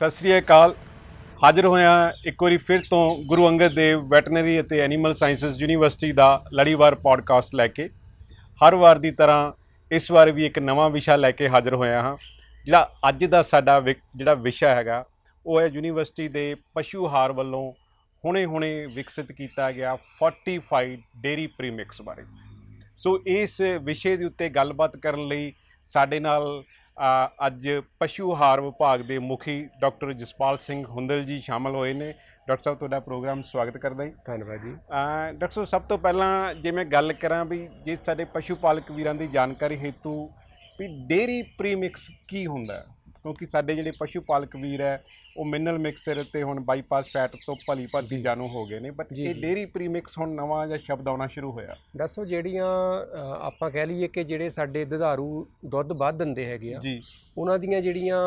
ਸਤਿ ਸ੍ਰੀ ਅਕਾਲ। ਹਾਜ਼ਰ ਹੋਇਆ ਇੱਕ ਵਾਰੀ ਫਿਰ ਤੋਂ ਗੁਰੂ ਅੰਗਦ ਦੇਵ ਵੈਟਰਨਰੀ ਅਤੇ ਐਨੀਮਲ ਸਾਇੰਸਜ਼ ਯੂਨੀਵਰਸਿਟੀ ਦਾ ਲੜੀਵਾਰ ਪੋਡਕਾਸਟ ਲੈ ਕੇ ਹਰ ਵਾਰ ਦੀ ਤਰ੍ਹਾਂ ਇਸ ਵਾਰ ਵੀ ਇੱਕ ਨਵਾਂ ਵਿਸ਼ਾ ਲੈ ਕੇ ਹਾਜ਼ਰ ਹੋਇਆ ਹਾਂ। ਜਿਹੜਾ ਅੱਜ ਦਾ ਸਾਡਾ ਵਿਕ- ਜਿਹੜਾ ਵਿਸ਼ਾ ਹੈਗਾ, ਉਹ ਹੈ ਯੂਨੀਵਰਸਿਟੀ ਦੇ ਪਸ਼ੂ ਆਹਾਰ ਵੱਲੋਂ ਹੁਣੇ-ਹੁਣੇ ਵਿਕਸਿਤ ਕੀਤਾ ਗਿਆ ਫੋਰਟੀਫਾਈਡ ਡੇਰੀ ਪ੍ਰੀਮਿਕਸ ਬਾਰੇ। ਸੋ ਇਸ ਵਿਸ਼ੇ ਦੇ ਉੱਤੇ ਗੱਲਬਾਤ ਕਰਨ ਲਈ ਸਾਡੇ ਨਾਲ ਅੱਜ ਪਸ਼ੂ ਆਹਾਰ ਵਿਭਾਗ ਦੇ ਮੁਖੀ ਡਾਕਟਰ ਜਸਪਾਲ ਸਿੰਘ ਹੁੰਦਲ ਜੀ ਸ਼ਾਮਲ ਹੋਏ ਨੇ। ਡਾਕਟਰ ਸਾਹਿਬ ਤੁਹਾਡਾ ਪ੍ਰੋਗਰਾਮ ਸਵਾਗਤ ਕਰਦਾ ਹਾਂ ਧੰਨਵਾਦ ਜੀ। ਅ, ਡਾਕਟਰ ਸਾਹਿਬ ਸਭ ਤੋਂ ਪਹਿਲਾਂ ਜੇ ਮੈਂ ਗੱਲ ਕਰਾਂ ਵੀ ਜੇ ਸਾਡੇ ਪਸ਼ੂ ਪਾਲਕ ਵੀਰਾਂ ਦੀ ਜਾਣਕਾਰੀ ਹੇਤੂ ਵੀ ਡੇਰੀ ਪ੍ਰੀਮਿਕਸ ਕੀ ਹੁੰਦਾ? ਹੈ? ਕਿਉਂਕਿ ਸਾਡੇ ਜਿਹੜੇ ਪਸ਼ੂ ਪਾਲਕ ਵੀਰ ਹੈ ਉਹ ਮਿਨਰਲ ਮਿਕਸਚਰ ਤੇ ਹੁਣ ਬਾਈਪਾਸ ਫੈਟ ਤੋਂ ਭਲੀ ਭਾਦੀ ਜਾਣੂ ਹੋ ਗਏ ਨੇ ਬਟ ਇਹ। ਡੇਰੀ ਪ੍ਰੀਮਿਕਸ ਹੁਣ ਨਵਾਂ ਜਿਹਾ ਸ਼ਬਦ ਆਉਣਾ ਸ਼ੁਰੂ ਹੋਇਆ। ਦੱਸੋ ਜਿਹੜੀਆਂ ਆਪਾਂ ਕਹਿ ਲਈਏ ਕਿ ਜਿਹੜੇ ਸਾਡੇ ਦੁਧਾਰੂ ਦੁੱਧ ਵੱਧ ਦਿੰਦੇ ਹੈਗੇ ਆ ਜੀ। ਉਹਨਾਂ ਦੀਆਂ ਜਿਹੜੀਆਂ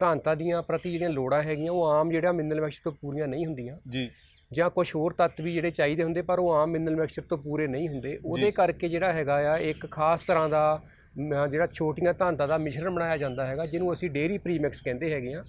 ਧਾਂਤਾ ਦੀਆਂ ਪ੍ਰਤੀ ਜਿਹੜੀਆਂ ਲੋੜਾਂ ਹੈਗੀਆਂ ਉਹ ਆਮ ਜਿਹੜਾ ਮਿਨਰਲ ਮਿਕਸਚਰ ਤੋਂ ਪੂਰੀਆਂ ਨਹੀਂ ਹੁੰਦੀਆਂ। ਜੀ। ਜਾਂ ਕੁਝ ਹੋਰ ਤੱਤ ਵੀ ਜਿਹੜੇ ਚਾਹੀਦੇ ਹੁੰਦੇ ਪਰ ਉਹ ਆਮ ਮਿਨਰਲ ਮਿਕਸਚਰ ਤੋਂ ਪੂਰੇ ਨਹੀਂ ਹੁੰਦੇ। ਉਹਦੇ ਕਰਕੇ ਜਿਹੜਾ ਹੈਗਾ ਆ ਇੱਕ ਖਾਸ ਤਰ੍ਹਾਂ ਦਾ ਜਿਹੜਾ ਛੋਟੀਆਂ ਧਾਂਤਾ ਦਾ ਮਿਸ਼ਰਣ ਬਣਾਇਆ ਜਾਂਦਾ ਹੈਗਾ ਜਿਹਨੂੰ ਅਸੀਂ ਡੇਰੀ ਪ੍ਰੀਮਿਕਸ ਕਹਿੰਦੇ ਹੈਗੇ ਆ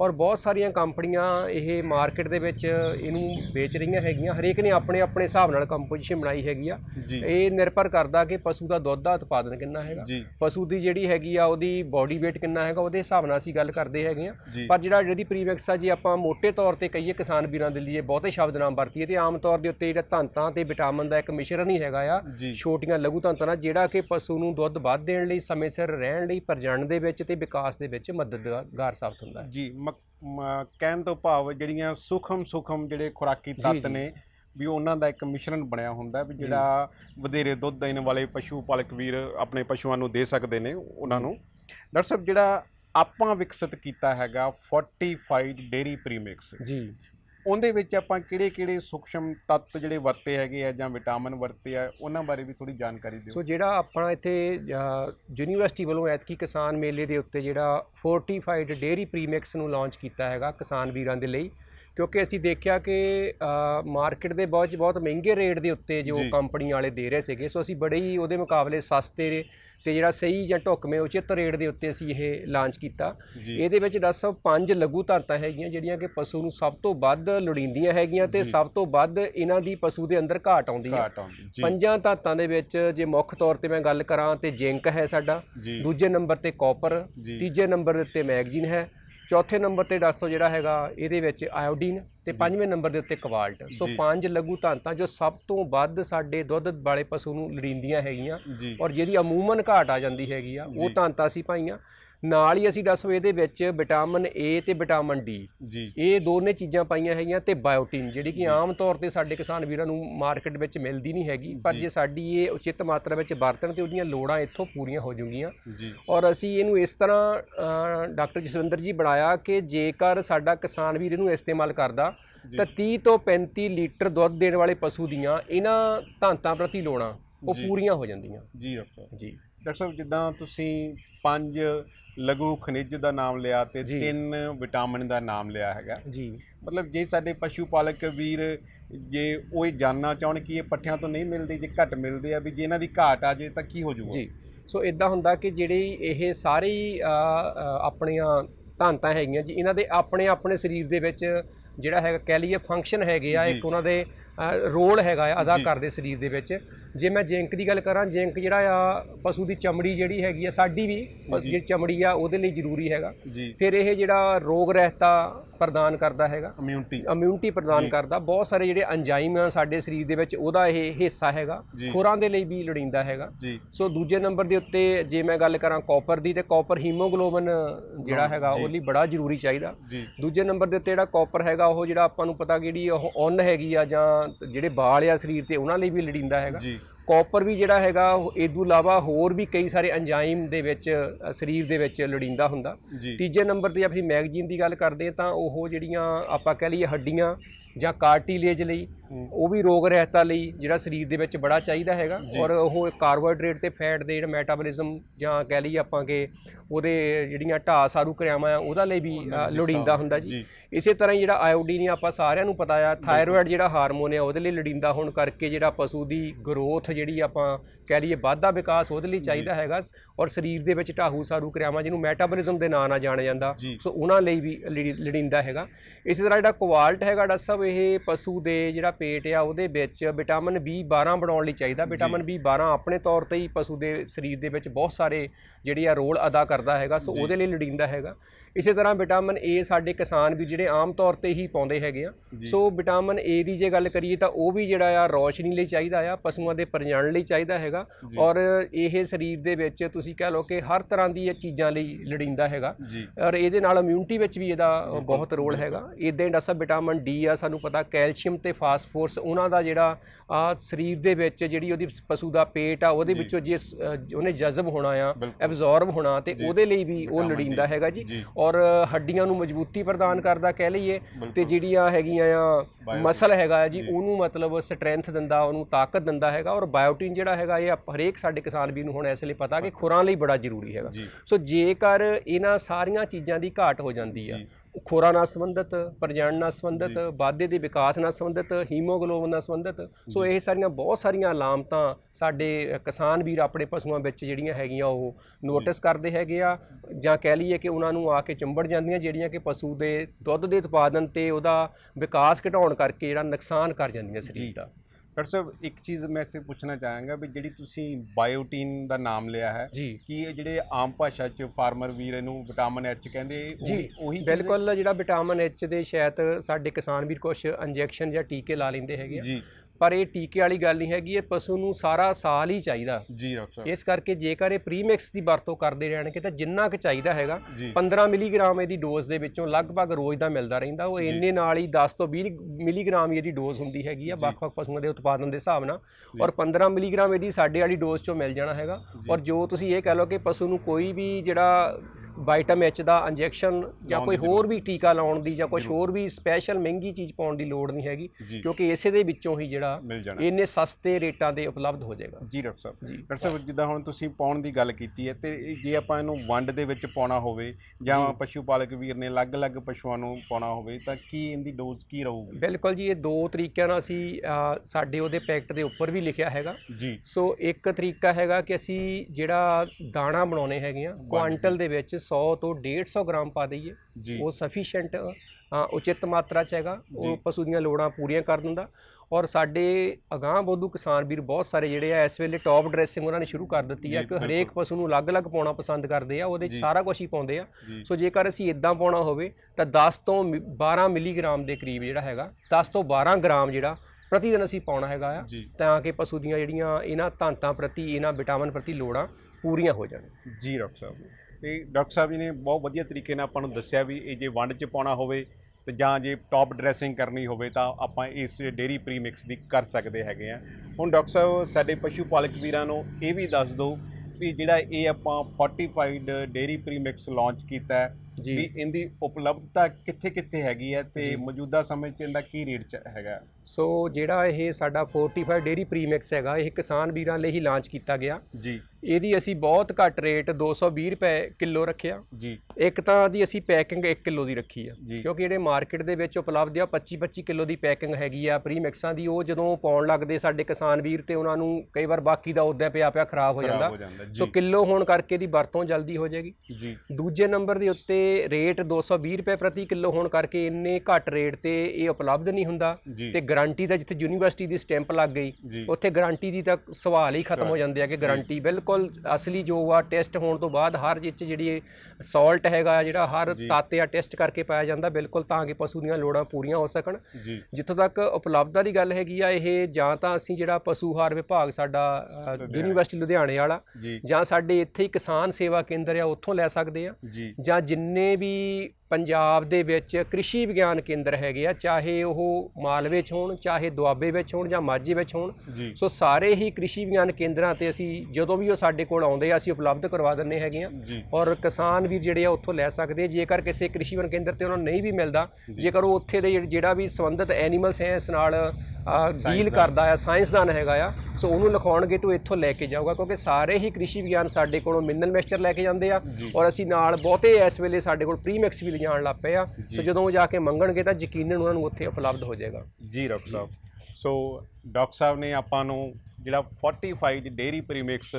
ਔਰ ਬਹੁਤ ਸਾਰੀਆਂ ਕੰਪਨੀਆਂ ਇਹ ਮਾਰਕੀਟ ਦੇ ਵਿੱਚ ਇਹਨੂੰ ਵੇਚ ਰਹੀਆਂ ਹੈਗੀਆਂ। ਹਰੇਕ ਨੇ ਆਪਣੇ ਆਪਣੇ ਹਿਸਾਬ ਨਾਲ ਕੰਪੋਜੀਸ਼ਨ ਬਣਾਈ ਹੈਗੀ ਆ। ਇਹ ਨਿਰਭਰ ਕਰਦਾ ਕਿ ਪਸ਼ੂ ਦਾ ਦੁੱਧ ਦਾ ਉਤਪਾਦਨ ਕਿੰਨਾ ਹੈਗਾ। ਪਸ਼ੂ ਦੀ ਜਿਹੜੀ ਹੈਗੀ ਆ ਉਹਦੀ ਬਾਡੀ weight ਕਿੰਨਾ ਹੈਗਾ ਉਹਦੇ ਹਿਸਾਬ ਨਾਲ ਅਸੀਂ ਗੱਲ ਕਰਦੇ ਹੈਗੇ ਆ ਪਰ ਜਿਹੜਾ ਜਿਹਦੀ ਪ੍ਰੀਮਿਕਸ ਆ ਜੇ ਆਪਾਂ ਮੋٹے ਤੌਰ ਤੇ ਕਹੀਏ ਕਿਸਾਨ ਵੀਰਾਂ ਦੇ ਲਈ ਬਹੁਤੇ ਸ਼ਬਦ ਨਾਮ ਵਰਤੀਏ ਤੇ ਆਮ ਤੌਰ ਦੇ ਉੱਤੇ ਜਿਹੜਾ ਧਾਂਤਾਂ ਤੇ ਵਿਟਾਮਿਨ ਦਾ ਇੱਕ ਮਿਸ਼ਰਣ ਹੀ ਹੈਗਾ ਆ। ਛੋਟੀਆਂ ਲਘੂ ਧਾਂਤਾਂ ਨਾਲ ਜਿਹੜਾ ਕਿ ਪਸ਼ੂ ਨੂੰ ਦੁੱਧ ਵੱਧ ਦੇਣ ਲਈ ਸਮੇਂ ਸਿਰ ਰਹਿਣ ਲਈ ਪ੍ਰਜਨਨ ਦੇ ਵਿੱਚ ਤੇ ਵਿਕਾਸ ਦੇ ਵਿੱਚ ਮਦਦਗਾਰ ਸਾਬਤ ਹੁੰਦਾ ਹੈ। ਜੀ ਕਹਿਣ ਤੋਂ ਭਾਵ ਜਿਹੜੀਆਂ ਸੂਖਮ ਸੂਖਮ ਜਿਹੜੇ ਖੁਰਾਕੀ ਤੱਤ। ਨੇ ਵੀ ਉਹਨਾਂ ਦਾ ਇੱਕ ਮਿਸ਼ਰਣ ਬਣਿਆ ਹੁੰਦਾ ਵੀ ਜਿਹੜਾ ਵਧੇਰੇ ਦੁੱਧ ਦੇਣ ਵਾਲੇ ਪਸ਼ੂ ਪਾਲਕ ਵੀਰ ਆਪਣੇ ਪਸ਼ੂਆਂ ਨੂੰ ਦੇ ਸਕਦੇ ਨੇ ਉਹਨਾਂ ਨੂੰ। ਡਾਕਟਰ ਸਾਹਿਬ ਜਿਹੜਾ ਆਪਾਂ ਵਿਕਸਿਤ ਕੀਤਾ ਹੈਗਾ ਫੋਰਟੀਫਾਈਡ ਡੇਰੀ ਪ੍ਰੀਮਿਕਸ ਜੀ। ਉਹਦੇ ਵਿੱਚ ਆਪਾਂ ਕਿਹੜੇ ਕਿਹੜੇ ਸੂਖਮ ਤੱਤ ਜਿਹੜੇ ਵਰਤੇ ਹੈਗੇ ਆ ਜਾਂ ਵਿਟਾਮਿਨ ਵਰਤੇ ਆ, ਉਹਨਾਂ ਬਾਰੇ ਵੀ ਥੋੜੀ ਜਾਣਕਾਰੀ ਦਿਓ। ਸੋ ਜਿਹੜਾ ਆਪਣਾ ਇੱਥੇ ਯੂਨੀਵਰਸਿਟੀ ਵੱਲੋਂ ਐਤਕੀ ਕਿਸਾਨ ਮੇਲੇ ਦੇ ਉੱਤੇ ਜਿਹੜਾ ਫੋਰਟੀਫਾਈਡ ਡੇਅਰੀ ਪ੍ਰੀਮਿਕਸ ਨੂੰ ਲਾਂਚ ਕੀਤਾ ਹੈਗਾ ਕਿਸਾਨ ਵੀਰਾਂ ਦੇ ਲਈ। ਕਿਉਂਕਿ ਅਸੀਂ ਦੇਖਿਆ ਕਿ ਮਾਰਕੀਟ ਦੇ ਬਹੁਤ ਬਹੁਤ ਮਹਿੰਗੇ ਰੇਟ ਦੇ ਉੱਤੇ ਜੋ। ਕੰਪਨੀ ਵਾਲੇ ਦੇ ਰਹੇ ਸੀਗੇ ਸੋ ਅਸੀਂ ਬੜੇ ਹੀ ਉਹਦੇ ਮੁਕਾਬਲੇ ਸਸਤੇ ਤੇ ਜਿਹੜਾ ਸਹੀ ਜਾਂ ਢੁਕਵੇਂ ਉਚਿਤ ਰੇਟ ਦੇ ਉੱਤੇ ਅਸੀਂ ਇਹ ਲਾਂਚ ਕੀਤਾ। ਇਹਦੇ ਵਿੱਚ ਦੱਸੋ ਪੰਜ ਲਘੂ ਧਾਤਾਂ ਹੈਗੀਆਂ ਜਿਹੜੀਆਂ ਕਿ ਪਸ਼ੂ ਨੂੰ ਸਭ ਤੋਂ ਵੱਧ ਲੋੜੀਂਦੀਆਂ ਹੈਗੀਆਂ ਤੇ। ਸਭ ਤੋਂ ਵੱਧ ਇਹਨਾਂ ਦੀ ਪਸ਼ੂ ਦੇ ਅੰਦਰ ਘਾਟ ਆਉਂਦੀ ਹੈ ਪੰਜਾਂ ਧਾਤਾਂ ਦੇ ਵਿੱਚ ਜੇ ਮੁੱਖ ਤੌਰ ਤੇ ਮੈਂ ਗੱਲ ਕਰਾਂ ਤੇ ਜ਼ਿੰਕ ਹੈ ਸਾਡਾ ਦੂਜੇ ਨੰਬਰ ਤੇ ਕਾਪਰ ਤੀਜੇ ਨੰਬਰ ਉੱਤੇ ਮੈਗਜ਼ੀਨ ਹੈ ਚੌਥੇ ਨੰਬਰ ਤੇ ਦੱਸੋ ਜਿਹੜਾ ਹੈਗਾ ਇਹਦੇ ਵਿੱਚ ਆਇਓਡੀਨ ਤੇ ਪੰਜਵੇਂ ਨੰਬਰ ਦੇ ਉੱਤੇ ਕਵਾਲਟ ਸੋ। ਪੰਜ ਲਘੂ ਧਾਤਾਂ ਜੋ ਸਭ ਤੋਂ ਵੱਧ ਸਾਡੇ ਦੁੱਧ ਵਾਲੇ ਪਸ਼ੂ ਨੂੰ ਲੋੜੀਂਦੀਆਂ ਹੈਗੀਆਂ ਔਰ ਜਿਹਦੀ ਅਮੂਮਨ ਘਾਟ ਆ ਜਾਂਦੀ ਹੈਗੀ ਆ ਉਹ। ਧਾਤਾਂ ਅਸੀਂ ਪਾਈਆਂ ਨਾਲ ਹੀ ਅਸੀਂ ਦੱਸੋ ਇਹਦੇ ਵਿੱਚ ਵਿਟਾਮਿਨ ਏ ਤੇ ਵਿਟਾਮਿਨ ਡੀ ਜੀ। ਇਹ ਦੋਨੇ ਚੀਜ਼ਾਂ ਪਾਈਆਂ ਹੈਗੀਆਂ ਤੇ ਬਾਇਓਟਿਨ ਜਿਹੜੀ ਕਿ ਆਮ ਤੌਰ ਤੇ ਸਾਡੇ ਕਿਸਾਨ ਵੀਰਾਂ ਨੂੰ ਮਾਰਕੀਟ ਵਿੱਚ ਮਿਲਦੀ ਨਹੀਂ ਹੈਗੀ ਪਰ ਜੀ। ਸਾਡੀ ਇਹ ਉਚਿਤ ਮਾਤਰਾ ਵਿੱਚ ਵਰਤਣ ਤੇ ਉਹਦੀਆਂ ਲੋੜਾਂ ਇੱਥੋਂ ਪੂਰੀਆਂ ਹੋ ਜੂਗੀਆਂ ਜੀ। ਔਰ ਅਸੀਂ ਇਹਨੂੰ ਇਸ ਤਰ੍ਹਾਂ ਡਾਕਟਰ ਜਸਵਿੰਦਰ ਜੀ ਬਣਾਇਆ ਕਿ ਜੇਕਰ ਸਾਡਾ ਕਿਸਾਨ ਵੀਰ ਇਹਨੂੰ ਇਸਤੇਮਾਲ ਕਰਦਾ। ਤਾਂ 30 ਤੋਂ 35 ਲੀਟਰ ਦੁੱਧ ਦੇਣ ਵਾਲੇ ਪਸ਼ੂ ਦੀਆਂ ਇਹਨਾਂ ਧਾਂਤਾਂ ਪ੍ਰਤੀ ਲੋੜਾਂ ਉਹ। ਪੂਰੀਆਂ ਹੋ ਜਾਂਦੀਆਂ। ਜੀ ਡਾਕਟਰ। ਜੀ। ਡਾਕਟਰ ਸਾਹਿਬ ਜਿੱਦਾਂ ਤੁਸੀਂ ਪੰਜ ਲਘੂ ਖਣਿਜ ਦਾ ਨਾਮ ਲਿਆ ਤੇ। ਤਿੰਨ ਵਿਟਾਮਿਨ ਦਾ ਨਾਮ ਲਿਆ ਹੈਗਾ ਜੀ ਮਤਲਬ ਜੇ ਸਾਡੇ ਪਸ਼ੂ ਪਾਲਕ ਵੀਰ ਜੇ ਉਹ ਇਹ ਜਾਨਣਾ ਚਾਹਣ ਕਿ ਇਹ ਪੱਠਿਆਂ ਤੋਂ ਨਹੀਂ ਮਿਲਦੇ ਜੇ ਘੱਟ ਮਿਲਦੇ ਆ ਵੀ ਜੇ ਇਹਨਾਂ ਦੀ ਘਾਟ ਆ ਜੇ ਤਾਂ ਕੀ ਹੋ ਜਾਊਗਾ ਜੀ ਸੋ ਇਦਾਂ ਹੁੰਦਾ ਕਿ ਜਿਹੜੀ ਇਹ ਸਾਰੇ ਆਪਣੀਆਂ ਧਾਂਤਾਂ ਹੈਗੀਆਂ ਜੀ ਇਹਨਾਂ ਦੇ ਆਪਣੇ ਆਪਣੇ ਸਰੀਰ ਦੇ ਵਿੱਚ ਜਿਹੜਾ ਹੈਗਾ ਕਹਿ ਲਈਏ ਫੰਕਸ਼ਨ ਹੈਗੇ ਆ। ਇੱਕ ਉਹਨਾਂ ਦੇ ਰੋਲ ਹੈਗਾ ਆ ਅਦਾ। ਕਰਦੇ ਸਰੀਰ ਦੇ ਵਿੱਚ ਜੇ ਮੈਂ ਜ਼ਿੰਕ ਦੀ ਗੱਲ ਕਰਾਂ ਜ਼ਿੰਕ ਜਿਹੜਾ ਆ ਪਸ਼ੂ ਦੀ ਚਮੜੀ ਜਿਹੜੀ ਹੈਗੀ ਆ ਸਾਡੀ ਵੀ। ਜਿਹੜੀ ਚਮੜੀ ਆ ਉਹਦੇ ਲਈ ਜ਼ਰੂਰੀ ਹੈਗਾ। ਫਿਰ ਇਹ ਜਿਹੜਾ ਰੋਗ ਰਹਿਤਾ ਪ੍ਰਦਾਨ ਕਰਦਾ ਹੈਗਾ। ਇਮਿਊਨਿਟੀ ਇਮਿਊਨਿਟੀ ਪ੍ਰਦਾਨ। ਕਰਦਾ। ਬਹੁਤ ਸਾਰੇ ਜਿਹੜੇ ਐਂਜ਼ਾਈਮ ਆ ਸਾਡੇ ਸਰੀਰ ਦੇ ਵਿੱਚ ਉਹਦਾ ਇਹ ਹਿੱਸਾ ਹੈਗਾ। ਖੋਰਾਂ ਦੇ ਲਈ ਵੀ ਲੋੜੀਂਦਾ ਹੈਗਾ। ਸੋ ਦੂਜੇ ਨੰਬਰ ਦੇ ਉੱਤੇ ਜੇ ਮੈਂ ਗੱਲ ਕਰਾਂ ਕਾਪਰ ਦੀ ਤੇ ਕਾਪਰ ਹੀਮੋਗਲੋਬਿਨ ਜਿਹੜਾ ਹੈਗਾ। ਉਹ ਲਈ ਬੜਾ ਜ਼ਰੂਰੀ ਚਾਹੀਦਾ। ਦੂਜੇ ਨੰਬਰ ਦੇ ਉੱਤੇ ਜਿਹੜਾ ਕਾਪਰ ਹੈਗਾ ਉਹ ਜਿਹੜਾ ਆਪਾਂ ਨੂੰ ਪਤਾ ਕਿ ਜਿਹੜੀ ਉਹ ਉੱਨ ਹੈਗੀ ਆ ਜਾਂ ਜਿਹੜੇ ਵਾਲ ਆ ਸਰੀਰ ਤੇ ਉਹਨਾਂ ਲਈ ਵੀ ਲੋੜੀਂਦਾ ਹੈਗਾ। ਕਾਪਰ ਵੀ ਜਿਹੜਾ ਹੈਗਾ ਉਹ ਇਹ ਤੋਂ ਇਲਾਵਾ ਹੋਰ ਵੀ ਕਈ ਸਾਰੇ ਐਂਜ਼ਾਈਮ ਦੇ ਵਿੱਚ ਅ, ਸਰੀਰ ਦੇ ਵਿੱਚ ਲੋੜੀਂਦਾ ਹੁੰਦਾ ਜੀ ਤੀਜੇ ਨੰਬਰ ਤੇ ਜੇ ਅਸੀਂ ਮੈਗਜ਼ੀਨ ਦੀ ਗੱਲ ਕਰਦੇ ਹਾਂ ਤਾਂ ਉਹ ਜਿਹੜੀਆਂ ਆਪਾਂ ਕਹਿ ਲਈਏ ਹੱਡੀਆਂ ਜਾਂ ਕਾਰਟਿਲੇਜ ਲਈ। ਉਹ ਵੀ ਰੋਗ ਰਹਿਤਾ ਲਈ ਜਿਹੜਾ ਸਰੀਰ ਦੇ ਵਿੱਚ ਬੜਾ ਚਾਹੀਦਾ ਹੈਗਾ। ਔਰ ਉਹ ਕਾਰਬੋਹਾਈਡਰੇਟ ਤੇ ਫੈਟ ਦੇ ਜਿਹੜਾ ਮੈਟਾਬੋਲਿਜ਼ਮ ਜਾਂ ਕਹਿ ਲਈਏ ਆਪਾਂ ਕਿ ਉਹਦੇ ਜਿਹੜੀਆਂ ਢਾਹ ਸਾਰੂ ਕਿਰਿਆਵਾਂ ਆ ਉਹਦਾ ਲਈ ਵੀ ਲੋੜੀਂਦਾ ਹੁੰਦਾ ਜੀ। ਇਸੇ ਤਰ੍ਹਾਂ ਜਿਹੜਾ ਆਇਓਡੀਨ ਆਪਾਂ ਸਾਰਿਆਂ ਨੂੰ ਪਤਾ ਆ ਥਾਇਰੋਇਡ ਜਿਹੜਾ ਹਾਰਮੋਨ ਆ ਉਹਦੇ ਲਈ ਲੋੜੀਂਦਾ ਹੋਣ ਕਰਕੇ ਜਿਹੜਾ ਪਸ਼ੂ ਦੀ ਗਰੋਥ ਜਿਹੜੀ ਆਪਾਂ ਕਹਿ ਲਈਏ ਵਾਧਾ ਵਿਕਾਸ ਉਹਦੇ ਲਈ ਚਾਹੀਦਾ ਹੈਗਾ ਔਰ ਸਰੀਰ ਦੇ ਵਿੱਚ ਢਾਹੂ ਸਾਰੂ ਕਿਰਿਆਵਾਂ ਜਿਹਨੂੰ ਮੈਟਾਬੋਲਿਜ਼ਮ ਦੇ ਨਾਂ ਨਾਲ ਜਾਣਿਆ ਜਾਂਦਾ। ਸੋ ਉਹਨਾਂ ਲਈ ਵੀ ਲੋੜੀ- ਲੋੜੀਂਦਾ ਹੈਗਾ। ਇਸੇ ਤਰ੍ਹਾਂ ਜਿਹੜਾ ਕੋਵਾਲਟ ਹੈਗਾ ਡਾਕਟਰ ਸਾਹਿਬ ਇਹ ਪਸ਼ੂ ਦੇ ਜਿਹੜਾ ਪੇਟ ਆ ਉਹਦੇ ਵਿੱਚ ਵਿਟਾਮਿਨ B12 ਬਣਾਉਣ ਲਈ ਚਾਹੀਦਾ। ਵਿਟਾਮਿਨ B12 ਆਪਣੇ ਤੌਰ ਤੇ ਹੀ ਪਸ਼ੂ ਦੇ ਸਰੀਰ ਦੇ ਵਿੱਚ ਬਹੁਤ ਸਾਰੇ ਜਿਹੜੀ ਆ ਰੋਲ ਅਦਾ ਕਰਦਾ ਹੈਗਾ ਸੋ। ਉਹਦੇ ਲਈ ਲੋੜੀਂਦਾ ਹੈਗਾ। ਇਸੇ ਤਰ੍ਹਾਂ ਵਿਟਾਮਿਨ A ਸਾਡੇ ਕਿਸਾਨ ਵੀ ਜਿਹੜੇ ਆਮ ਤੌਰ ਤੇ ਹੀ ਪਾਉਂਦੇ ਹੈਗੇ ਆ। ਸੋ ਵਿਟਾਮਿਨ A ਦੀ ਜੇ ਗੱਲ ਕਰੀਏ ਤਾਂ ਉਹ ਵੀ ਜਿਹੜਾ ਆ ਰੌਸ਼ਨੀ ਲਈ ਚਾਹੀਦਾ ਆ ਪਸ਼ੂਆਂ ਦੇ ਪ੍ਰਜਨਨ ਲਈ ਚਾਹੀਦਾ ਹੈਗਾ। ਔਰ ਇਹ ਸਰੀਰ ਦੇ ਵਿੱਚ ਤੁਸੀਂ ਕਹਿ ਲਓ ਕਿ ਹਰ ਤਰ੍ਹਾਂ ਦੀ ਇਹ ਚੀਜ਼ਾਂ ਲਈ ਲੋੜੀਂਦਾ ਹੈਗਾ ਔਰ ਇਹਦੇ ਨਾਲ ਇਮਿਊਨਿਟੀ ਵਿੱਚ ਵੀ ਇਹਦਾ ਬਹੁਤ ਰੋਲ। ਹੈਗਾ ਇਦਾਂ ਹੀ ਡਸਾ ਵਿਟਾਮਿਨ ਡੀ ਆ ਸਾਨੂੰ ਪਤਾ ਕੈਲਸ਼ੀਅਮ ਤੇ ਫਾਸਫੋਰਸ ਉਹਨਾਂ ਦਾ ਜਿਹੜਾ ਆ ਸਰੀਰ ਦੇ ਵਿੱਚ ਜਿਹੜੀ ਉਹਦੀ ਪਸ਼ੂ ਦਾ ਪੇਟ ਆ ਉਹਦੇ। ਵਿੱਚੋਂ ਜੇ ਉਹਨੇ ਜਜ਼ਬ ਹੋਣਾ ਆ। ਐਬਜ਼ੌਰਬ ਹੋਣਾ ਤੇ। ਉਹਦੇ ਲਈ ਵੀ ਉਹ ਲੋੜੀਂਦਾ। ਹੈਗਾ ਜੀ। ਔਰ ਹੱਡੀਆਂ ਨੂੰ ਮਜ਼ਬੂਤੀ ਪ੍ਰਦਾਨ ਕਰਦਾ ਕਹਿ ਲਈਏ ਤੇ। ਜਿਹੜੀਆਂ ਹੈਗੀਆਂ ਆ। ਮਸਲ ਹੈਗਾ ਜੀ। ਉਹਨੂੰ ਮਤਲਬ ਸਟਰੈਂਥ ਦਿੰਦਾ ਉਹਨੂੰ ਤਾਕਤ ਦਿੰਦਾ ਹੈਗਾ ਔਰ ਬਾਇਓਟਿਨ ਜਿਹੜਾ ਹੈਗਾ ਇਹ ਹਰੇਕ ਸਾਡੇ ਕਿਸਾਨ ਵੀਰ ਨੂੰ ਹੁਣ ਇਸ ਲਈ ਪਤਾ ਕਿ ਖੁਰਾਂ ਲਈ ਬੜਾ ਜ਼ਰੂਰੀ ਹੈਗਾ ਸੋ ਜੇਕਰ ਇਹਨਾਂ ਸਾਰੀਆਂ ਚੀਜ਼ਾਂ ਦੀ ਘਾਟ ਹੋ ਜਾਂਦੀ ਆ। ਖੋਰਾਂ ਨਾਲ ਸੰਬੰਧਿਤ ਪ੍ਰਜਨਨ ਨਾਲ ਸੰਬੰਧਿਤ। ਵਾਧੇ ਦੇ ਵਿਕਾਸ ਨਾਲ ਸੰਬੰਧਿਤ ਹੀਮੋਗਲੋਬਿਨ ਨਾਲ ਸੰਬੰਧਿਤ ਸੋ ਇਹ ਸਾਰੀਆਂ ਬਹੁਤ ਸਾਰੀਆਂ ਅਲਾਮਤਾਂ ਸਾਡੇ ਕਿਸਾਨ ਵੀਰ ਆਪਣੇ ਪਸ਼ੂਆਂ ਵਿੱਚ ਜਿਹੜੀਆਂ ਹੈਗੀਆਂ ਉਹ ਨੋਟਿਸ ਕਰਦੇ ਹੈਗੇ ਆ ਜਾਂ ਕਹਿ ਲਈਏ ਕਿ ਉਹਨਾਂ ਨੂੰ ਆ ਕੇ ਚੰਬੜ ਜਾਂਦੀਆਂ ਜਿਹੜੀਆਂ ਕਿ ਪਸ਼ੂ ਦੇ ਦੁੱਧ ਦੇ ਉਤਪਾਦਨ ਤੇ ਉਹਦਾ ਵਿਕਾਸ ਘਟਾਉਣ ਕਰਕੇ ਜਿਹੜਾ ਨੁਕਸਾਨ ਕਰ ਜਾਂਦੀਆਂ। ਸਰੀਰ ਦਾ ਡਾਕਟਰ ਸਾਹਿਬ ਇੱਕ ਚੀਜ਼ ਮੈਂ ਇੱਥੇ ਪੁੱਛਣਾ ਚਾਹਾਂਗਾ ਵੀ ਜਿਹੜੀ ਤੁਸੀਂ ਬਾਇਓਟਿਨ ਦਾ ਨਾਮ ਲਿਆ ਹੈ ਕੀ ਇਹ ਜਿਹੜੇ ਆਮ ਭਾਸ਼ਾ 'ਚ ਫਾਰਮਰ ਵੀਰ ਇਹਨੂੰ ਵਿਟਾਮਿਨ ਐਚ ਕਹਿੰਦੇ ਉਹੀ- ਜੀ ਉਹੀ? ਬਿਲਕੁਲ ਜਿਹੜਾ ਵਿਟਾਮਿਨ ਐਚ ਦੇ ਸ਼ਾਇਦ ਸਾਡੇ ਕਿਸਾਨ ਵੀਰ ਕੁਝ ਇੰਜੈਕਸ਼ਨ ਜਾਂ ਟੀਕੇ ਲਾ ਲੈਂਦੇ ਹੈਗੇ ਜੀ। ਪਰ ਇਹ ਟੀਕੇ ਵਾਲੀ ਗੱਲ ਨਹੀਂ ਹੈਗੀ ਇਹ ਪਸ਼ੂ ਨੂੰ ਸਾਰਾ ਸਾਲ ਹੀ ਚਾਹੀਦਾ ਜੀ ਡਾਕਟਰ ਸਾਹਿਬ ਇਸ ਕਰਕੇ ਜੇਕਰ ਇਹ ਪ੍ਰੀਮਿਕਸ ਦੀ ਵਰਤੋਂ ਕਰਦੇ ਰਹਿਣਗੇ ਤਾਂ ਜਿੰਨਾ ਕੁ ਚਾਹੀਦਾ ਹੈਗਾ ਜੀ 15 ਮਿਲੀਗ੍ਰਾਮ ਇਹਦੀ ਡੋਜ਼ ਦੇ ਵਿੱਚੋਂ ਲਗਭਗ ਰੋਜ਼ ਦਾ ਮਿਲਦਾ ਰਹਿੰਦਾ ਉਹ। ਇੰਨੇ ਨਾਲ ਹੀ 10 ਤੋਂ 20 ਮਿਲੀਗ੍ਰਾਮ ਇਹਦੀ ਡੋਜ਼ ਹੁੰਦੀ ਹੈਗੀ ਆ। ਵੱਖ-ਵੱਖ ਪਸ਼ੂਆਂ ਦੇ ਉਤਪਾਦਨ ਦੇ ਹਿਸਾਬ ਨਾਲ। ਔਰ 15 ਮਿਲੀਗ੍ਰਾਮ ਇਹਦੀ ਸਾਡੇ ਵਾਲੀ ਡੋਜ਼ ਚੋਂ ਮਿਲ ਜਾਣਾ ਹੈਗਾ। ਔਰ ਜੋ ਤੁਸੀਂ ਇਹ ਕਹਿ ਲਓ ਕਿ ਪਸ਼ੂ ਨੂੰ ਕੋਈ ਵੀ ਜਿਹੜਾ ਵਾਈਟਾਮ ਐਚ ਦਾ ਇੰਜੈਕਸ਼ਨ ਜਾਂ ਕੋਈ ਹੋਰ ਵੀ ਟੀਕਾ ਲਾਉਣ ਦੀ ਜਾਂ ਕੁਝ। ਹੋਰ ਵੀ ਸਪੈਸ਼ਲ ਮਹਿੰਗੀ ਚੀਜ਼ ਪਾਉਣ ਦੀ ਲੋੜ ਨਹੀਂ ਹੈਗੀ ਕਿਉਂਕਿ ਇਸੇ ਦੇ ਵਿੱਚੋਂ ਹੀ ਜਿਹੜਾ ਇੰਨੇ ਸਸਤੇ ਰੇਟਾਂ ਦੇ ਉਪਲਬਧ ਹੋ ਜਾਏਗਾ। ਜੀ ਡਾਕਟਰ ਸਾਹਿਬ। ਜੀ। ਡਾਕਟਰ ਸਾਹਿਬ ਜਿੱਦਾਂ ਹੁਣ ਤੁਸੀਂ ਪਾਉਣ ਦੀ ਗੱਲ ਕੀਤੀ ਹੈ ਤੇ ਜੇ ਆਪਾਂ ਇਹਨੂੰ ਵੰਡ ਦੇ ਵਿੱਚ ਪਾਉਣਾ ਹੋਵੇ ਜਾਂ। ਪਸ਼ੂ ਪਾਲਕ ਵੀਰ ਨੇ ਅਲੱਗ-ਅਲੱਗ ਪਸ਼ੂਆਂ ਨੂੰ ਪਾਉਣਾ ਹੋਵੇ ਤਾਂ ਕੀ ਇਹਦੀ ਡੋਜ਼ ਕੀ ਰਹੂਗੀ? ਬਿਲਕੁਲ ਜੀ ਇਹ ਦੋ ਤਰੀਕਿਆਂ ਨਾਲ ਅਸੀਂ ਸਾਡੇ ਉਹਦੇ ਪੈਕਟ ਦੇ ਉੱਪਰ ਵੀ ਲਿਖਿਆ ਹੈਗਾ। ਜੀ। ਸੋ ਇੱਕ ਤਰੀਕਾ ਹੈਗਾ ਕਿ ਅਸੀਂ ਜਿਹੜਾ ਦਾਣਾ ਬਣਾਉਣੇ ਹੈਗੇ ਆ ਕੁਆਂਟਲ ਦੇ ਵਿੱਚ 100 ਤੋਂ 150 ਗ੍ਰਾਮ ਪਾ ਦਈਏ ਉਹ ਸਫੀਸ਼ੀਐਂਟ ਉਚਿਤ ਮਾਤਰਾ ਚ ਹੈਗਾ ਉਹ। ਪਸ਼ੂ ਦੀਆਂ ਲੋੜਾਂ ਪੂਰੀਆਂ ਕਰ ਦਿੰਦਾ ਔਰ ਸਾਡੇ ਅਗਾਂਹ ਬੋਧੂ ਕਿਸਾਨ ਵੀਰ ਬਹੁਤ ਸਾਰੇ ਜਿਹੜੇ ਆ ਇਸ ਵੇਲੇ ਟੌਪ ਡਰੈਸਿੰਗ ਉਹਨਾਂ ਨੇ ਸ਼ੁਰੂ ਕਰ ਦਿੱਤੀ ਜੀ, ਕਿ ਹਰੇਕ ਪਸ਼ੂ ਨੂੰ ਅਲੱਗ-ਅਲੱਗ ਪਾਉਣਾ ਪਸੰਦ ਕਰਦੇ ਆ ਉਹਦੇ ਚ ਜੀ। ਸਾਰਾ ਕੁਝ ਹੀ ਪਾਉਂਦੇ ਆ ਸੋ ਜੇਕਰ ਅਸੀਂ ਇਦਾਂ ਪਾਉਣਾ ਹੋਵੇ ਤਾਂ 10 ਤੋਂ ਮਿ- 12 ਮਿਲੀਗ੍ਰਾਮ ਦੇ ਕਰੀਬ ਜਿਹੜਾ ਹੈਗਾ 10 ਤੋਂ 12 ਗ੍ਰਾਮ ਜਿਹੜਾ ਪ੍ਰਤੀ ਦਿਨ ਅਸੀਂ ਪਾਉਣਾ ਹੈਗਾ ਆ ਤਾਂ ਕਿ ਪਸ਼ੂ ਦੀਆਂ ਜਿਹੜੀਆਂ ਇਹਨਾਂ ਧਾਂਤਾਂ ਪ੍ਰਤੀ ਇਹਨਾਂ ਵਿਟਾਮਿਨ ਪ੍ਰਤੀ ਲੋੜਾਂ ਪੂਰੀਆਂ ਹੋ ਜਾਣ ਜੀ ਡਾਕਟਰ ਸਾਹਿਬ ਤੇ ਡਾਕਟਰ ਸਾਹਿਬ ਜੀ ਨੇ ਬਹੁਤ ਵਧੀਆ ਤਰੀਕੇ ਨਾਲ ਆਪਾਂ ਨੂੰ ਦੱਸਿਆ ਵੀ ਇਹ ਜੇ ਵੰਡ 'ਚ ਪਾਉਣਾ ਹੋਵੇ ਤੇ ਜਾਂ ਜੇ ਟੌਪ ਡਰੈਸਿੰਗ ਕਰਨੀ ਹੋਵੇ ਤਾਂ ਆਪਾਂ ਇਸ ਡੇਰੀ ਪ੍ਰੀਮਿਕਸ ਦੀ ਕਰ ਸਕਦੇ ਹੈਗੇ ਆ। ਹੁਣ ਡਾਕਟਰ ਸਾਹਿਬ ਸਾਡੇ ਪਸ਼ੂ ਪਾਲਕ ਵੀਰਾਂ ਨੂੰ ਇਹ ਵੀ ਦੱਸ ਦਿਓ ਵੀ ਜਿਹੜਾ ਇਹ ਆਪਾਂ ਫੋਰਟੀਫਾਈਡ ਡੇਰੀ ਪ੍ਰੀਮਿਕਸ ਲਾਂਚ ਕੀਤਾ ਹੈ ਵੀ ਇਹਦੀ ਉਪਲਬਧਤਾ ਕਿੱਥੇ ਕਿੱਥੇ ਹੈਗੀ ਹੈ ਤੇ। ਮੌਜੂਦਾ ਸਮੇਂ 'ਚ ਇਹਦਾ ਕੀ ਰੇਟ 'ਚ ਹੈਗਾ? ਸੋ ਜਿਹੜਾ ਇਹ ਸਾਡਾ 45 ਡੇਰੀ ਪ੍ਰੀਮਿਕਸ ਹੈਗਾ ਇਹ ਕਿਸਾਨ ਵੀਰਾਂ ਲਈ ਹੀ ਲਾਂਚ ਕੀਤਾ ਗਿਆ। ਜੀ। ਇਹਦੀ ਅਸੀਂ ਬਹੁਤ ਘੱਟ ਰੇਟ 220 ਰੁਪਏ ਕਿਲੋ ਰੱਖਿਆ। ਜੀ। ਇੱਕ ਤਾਂ ਦੀ ਅਸੀਂ ਪੈਕਿੰਗ 1 ਕਿਲੋ ਦੀ ਰੱਖੀ ਆ। ਕਿਉਂਕਿ ਜਿਹੜੇ ਮਾਰਕੀਟ ਦੇ ਵਿੱਚ ਉਪਲਬਧ ਆ 25 25 ਕਿਲੋ ਦੀ ਪੈਕਿੰਗ ਹੈਗੀ ਆ ਪ੍ਰੀਮਿਕਸਾਂ ਦੀ ਉਹ ਜਦੋਂ ਪਾਉਣ ਲੱਗਦੇ ਸਾਡੇ ਕਿਸਾਨ ਵੀਰ ਤੇ ਉਹਨਾਂ ਨੂੰ ਕਈ ਵਾਰ ਬਾਕੀ ਦਾ ਉਦਾਂ ਪਿਆ ਪਿਆ ਖਰਾਬ ਹੋ ਜਾਂਦਾ। ਸੋ ਕਿਲੋ ਹੋਣ ਕਰਕੇ ਦੀ ਵਰਤੋਂ ਜਲਦੀ ਹੋ ਜਾਏਗੀ। ਜੀ। ਦੂਜੇ ਨੰਬਰ ਦੇ ਉੱਤੇ ਰੇਟ 220 ਰੁਪਏ ਪ੍ਰਤੀ ਕਿਲੋ ਹੋਣ ਕਰਕੇ ਇੰਨੇ ਘੱਟ ਰੇਟ ਤੇ ਇਹ ਉਪਲਬਧ ਨਹੀਂ ਹੁੰਦਾ। ਤੇ ਗਾਰੰਟੀ ਦਾ ਜਿੱਥੇ ਯੂਨੀਵਰਸਿਟੀ ਦੀ ਸਟੈਂਪ ਲੱਗ ਗਈ ਉੱਥੇ ਗਾਰੰਟੀ ਦੀ ਤਾਂ ਸਵਾਲ ਹੀ ਖਤਮ ਹੋ ਜਾਂਦੇ ਆ ਕਿ ਗਾਰੰਟੀ ਬਿਲਕੁਲ ਅਸਲੀ ਜੋ ਆ ਟੈਸਟ ਹੋਣ ਤੋਂ ਬਾਅਦ ਹਰ ਜਿੱਚ ਜਿਹੜੀ ਸਾਲਟ ਹੈਗਾ ਜਿਹੜਾ ਹਰ। ਤਾਤੇ ਆ ਟੈਸਟ ਕਰਕੇ ਪਾਇਆ ਜਾਂਦਾ ਬਿਲਕੁਲ ਤਾਂ ਕਿ ਪਸ਼ੂ ਦੀਆਂ ਲੋੜਾਂ ਪੂਰੀਆਂ ਹੋ ਸਕਣ। ਜਿੱਥੋਂ ਤੱਕ ਉਪਲਬਧਤਾ ਦੀ ਗੱਲ ਹੈਗੀ ਆ ਇਹ ਜਾਂ ਤਾਂ ਅਸੀਂ ਜਿਹੜਾ ਪਸ਼ੂ ਹਾਰ ਵਿਭਾਗ ਸਾਡਾ। ਯੂਨੀਵਰਸਿਟੀ ਲੁਧਿਆਣੇ। ਵਾਲਾ ਜੀ। ਸਾਡੇ ਇੱਥੇ ਹੀ ਕਿਸਾਨ ਸੇਵਾ ਕੇਂਦਰ ਆ ਉੱਥੋਂ ਲੈ ਸਕਦੇ ਆ। ਜਾਂ ਜਿੰਨੇ ਵੀ ਪੰਜਾਬ ਦੇ ਵਿੱਚ ਕ੍ਰਿਸ਼ੀ ਵਿਗਿਆਨ ਕੇਂਦਰ ਹੈਗੇ ਆ ਚਾਹੇ ਉਹ ਮਾਲਵੇ 'ਚ ਹੋਣ ਚਾਹੇ ਦੁਆਬੇ ਵਿੱਚ ਹੋਣ ਜਾਂ ਮਾਝੇ ਵਿੱਚ ਹੋਣ। ਸੋ ਸਾਰੇ ਹੀ ਕ੍ਰਿਸ਼ੀ ਵਿਗਿਆਨ ਕੇਂਦਰਾਂ ਤੇ ਅਸੀਂ ਜਦੋਂ ਵੀ ਉਹ ਸਾਡੇ ਕੋਲ ਆਉਂਦੇ ਆ ਅਸੀਂ ਉਪਲਬਧ ਕਰਵਾ ਦਿੰਨੇ ਹੈਗੇ ਆ। ਔਰ ਕਿਸਾਨ ਵੀ ਜਿਹੜੇ ਆ ਉੱਥੋਂ ਲੈ ਸਕਦੇ ਜੇਕਰ ਕਿਸੇ ਕ੍ਰਿਸ਼ੀ ਵਿਗਿਆਨ ਕੇਂਦਰ ਤੇ ਉਹਨਾਂ ਨੂੰ ਨਹੀਂ ਵੀ ਮਿਲਦਾ। ਜੇਕਰ ਉਹ ਉੱਥੇ ਦੇ ਜਿਹੜੇ- ਵੀ ਸੰਬੰਧਿਤ ਐਨੀਮਲ ਸਾਇੰਸ ਨਾਲ ਡੀਲ। ਕਰਦਾ ਆ ਸਾਇੰਸਦਾਨ ਹੈਗਾ ਆ ਸੋ ਉਹਨੂੰ ਲਿਖਾਉਣਗੇ ਤਾਂ ਇੱਥੋਂ ਲੈ ਕੇ ਜਾਊਗਾ ਕਿਉਂਕਿ ਸਾਰੇ ਹੀ ਕ੍ਰਿਸ਼ੀ ਵਿਗਿਆਨ ਸਾਡੇ ਕੋਲੋਂ ਮਿਨਰਲ ਮਿਕਸਚਰ ਲੈ ਕੇ ਜਾਂਦੇ ਆ। ਔਰ ਅਸੀਂ ਨਾਲ ਬਹੁਤੇ ਇਸ ਵੇਲੇ ਸਾਡੇ ਕੋਲ ਪ੍ਰੀਮਿਕਸ ਵੀ ਲਿਜਾਣ ਲੱਗ ਪਏ ਆ। ਸੋ ਜਦੋਂ ਉਹ ਜਾ ਕੇ ਮੰਗਣਗੇ ਤਾਂ ਯਕੀਨਨ ਉਹਨਾਂ ਨੂੰ ਉੱਥੇ ਉਪਲਬਧ ਹੋ ਜਾਏਗਾ। ਜੀ ਡਾਕਟਰ ਸਾਹਿਬ। ਸੋ ਡਾਕਟਰ ਸਾਹਿਬ ਨੇ ਆਪਾਂ ਨੂੰ ਜਿਹੜਾ ਫੋਰਟੀਫਾਈਡ ਡੇਰੀ ਪ੍ਰੀਮਿਕਸ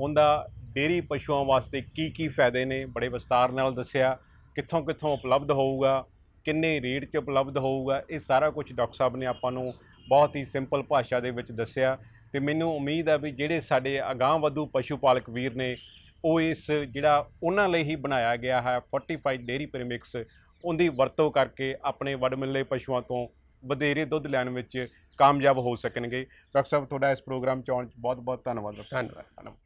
ਉਹਦਾ ਡੇਰੀ ਪਸ਼ੂਆਂ ਵਾਸਤੇ ਕੀ ਕੀ ਫਾਇਦੇ ਨੇ ਬੜੇ ਵਿਸਤਾਰ ਨਾਲ ਦੱਸਿਆ। ਕਿੱਥੋਂ ਕਿੱਥੋਂ ਉਪਲਬਧ ਹੋਊਗਾ ਕਿੰਨੇ ਰੇਟ 'ਚ ਉਪਲਬਧ ਹੋਊਗਾ ਇਹ ਸਾਰਾ ਕੁਝ ਡਾਕਟਰ ਸਾਹਿਬ ਨੇ ਆਪਾਂ ਨੂੰ ਬਹੁਤ ਹੀ ਸਿੰਪਲ ਭਾਸ਼ਾ ਦੇ ਵਿੱਚ ਦੱਸਿਆ। ਤੇ ਮੈਨੂੰ ਉਮੀਦ ਹੈ ਵੀ ਜਿਹੜੇ ਸਾਡੇ ਅਗਾਂਹ ਵਧੂ ਪਸ਼ੂ ਪਾਲਕ ਵੀਰ ਨੇ ਉਹ ਇਸ ਜਿਹੜਾ ਉਹਨਾਂ ਲਈ ਹੀ ਬਣਾਇਆ ਗਿਆ ਹੈ ਫੋਰਟੀਫਾਈਡ ਡੇਰੀ ਪ੍ਰੀਮਿਕਸ ਉਹਦੀ ਵਰਤੋਂ ਕਰਕੇ ਆਪਣੇ ਵਡਮੁੱਲੇ ਪਸ਼ੂਆਂ ਤੋਂ ਵਧੇਰੇ ਦੁੱਧ ਲੈਣ ਵਿੱਚ ਕਾਮਯਾਬ ਹੋ ਸਕਣਗੇ। ਡਾਕਟਰ ਸਾਹਿਬ ਤੁਹਾਡਾ ਇਸ ਪ੍ਰੋਗਰਾਮ 'ਚ ਆਉਣ 'ਚ ਬਹੁਤ ਬਹੁਤ ਧੰਨਵਾਦ। ਧੰਨਵਾਦ। ਧੰਨਵਾਦ।